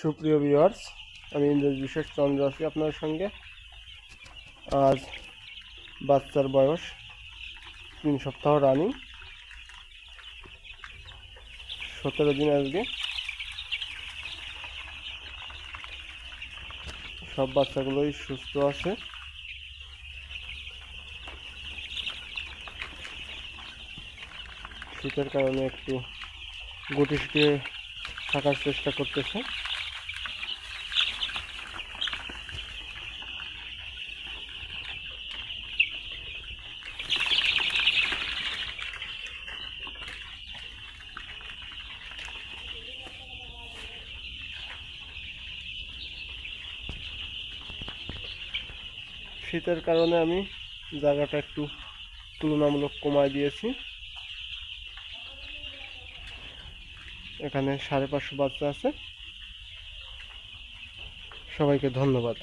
সুপ্রিয় ভিউয়ার্স আমি ইন্দ্র বিশেষ, চন্দ্র আছি আপনার সঙ্গে। আজ বাচ্চার বয়স তিন সপ্তাহ রানিং সতেরো দিন আজকে। সব বাচ্চাগুলোই সুস্থ আছে। শীতের কারণে একটু গুটি শুকিয়ে থাকার চেষ্টা করতেছে। শীতের কারণে আমি জায়গাটা একটু তুলনামূলক কমায় দিয়েছি। এখানে সাড়ে পাঁচশো বাচ্চা আছে। সবাইকে ধন্যবাদ।